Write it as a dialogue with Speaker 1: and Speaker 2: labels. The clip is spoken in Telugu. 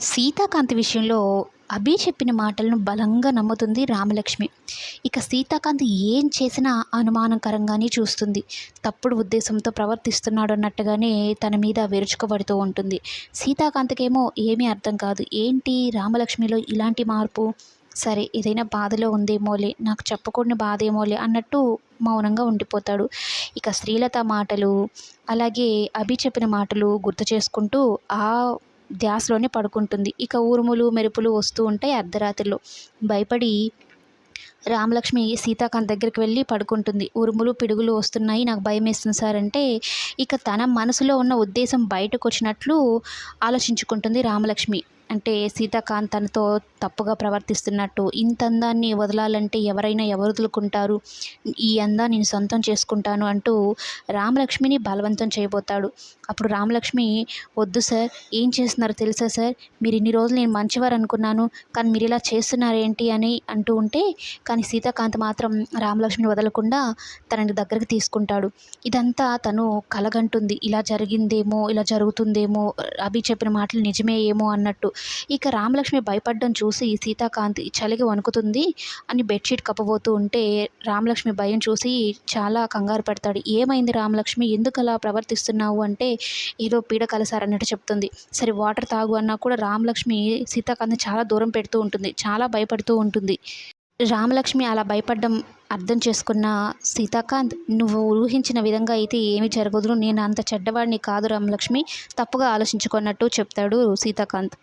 Speaker 1: సీతాకాంత్ విషయంలో అభి చెప్పిన మాటలను బలంగా నమ్ముతుంది రామలక్ష్మి. ఇక సీతాకాంత్ ఏం చేసినా అనుమానకరంగానే చూస్తుంది. తప్పుడు ఉద్దేశంతో ప్రవర్తిస్తున్నాడు అన్నట్టుగానే తన మీద విరుచుకుపడుతూ ఉంటుంది. సీతాకాంత్కేమో ఏమీ అర్థం కాదు. ఏంటి రామలక్ష్మిలో ఇలాంటి మార్పు? సరే ఏదైనా బాధలో ఉందేమోలే నాకు చెప్పకూడని బాధ ఏమోలే అన్నట్టు మౌనంగా ఉండిపోతాడు. ఇక శ్రీలత మాటలు అలాగే అభి చెప్పిన మాటలు గుర్తు చేసుకుంటూ ఆ ధ్యాసలోనే పడుకుంటుంది. ఇక ఉరుములు మెరుపులు వస్తూ ఉంటాయి అర్ధరాత్రిలో. భయపడి రామలక్ష్మి సీతాకాంత్ దగ్గరికి వెళ్ళి పడుకుంటుంది. ఉరుములు పిడుగులు వస్తున్నాయి. నాకు భయం వేస్తుంది సార్ అంటే ఇక తన మనసులో ఉన్న ఉద్దేశం బయటకు వచ్చినట్లు ఆలోచించుకుంటుంది రామలక్ష్మి. అంటే సీతాకాంత్ తనతో తప్పుగా ప్రవర్తిస్తున్నట్టు ఇంత అందాన్ని వదలాలంటే ఎవరైనా ఎవరు వదులుకుంటారు ఈ అందాన్ని నేను సొంతం చేసుకుంటాను అంటూ రామలక్ష్మిని బలవంతం చేయబోతాడు. అప్పుడు రామలక్ష్మి వద్దు సార్ ఏం చేస్తున్నారో తెలుసా సార్? మీరు ఇన్ని రోజులు నేను మంచివారు అనుకున్నాను కానీ మీరు ఇలా చేస్తున్నారేంటి అని అంటూ ఉంటే కానీ సీతాకాంత్ మాత్రం రామలక్ష్మిని వదలకుండా తనని దగ్గరికి తీసుకుంటాడు. ఇదంతా తను కలగంటుంది. ఇలా జరిగిందేమో ఇలా జరుగుతుందేమో అభి చెప్పిన మాటలు నిజమే ఏమో అన్నట్టు. ఇక రామలక్ష్మి భయపడడం చూసి సీతాకాంత్ చలికి వణుకుతుంది అని బెడ్షీట్ కప్పబోతూ ఉంటే రామలక్ష్మి భయం చూసి చాలా కంగారు పడతాడు. ఏమైంది రామలక్ష్మి? ఎందుకు అలా ప్రవర్తిస్తున్నావు అంటే ఏదో పీడ కలిసారన్నట్టు చెప్తుంది. సరే వాటర్ తాగు అన్నా కూడా రామలక్ష్మి సీతాకాంత్ని చాలా దూరం పెడుతూ ఉంటుంది. చాలా భయపడుతూ ఉంటుంది. రామలక్ష్మి అలా భయపడడం అర్థం చేసుకున్న సీతాకాంత్ నువ్వు ఊహించిన విధంగా అయితే ఏమి జరగదు నేను అంత చెడ్డవాడిని కాదు రామలక్ష్మి. తప్పుగా ఆలోచించుకున్నట్టు చెప్తాడు సీతాకాంత్.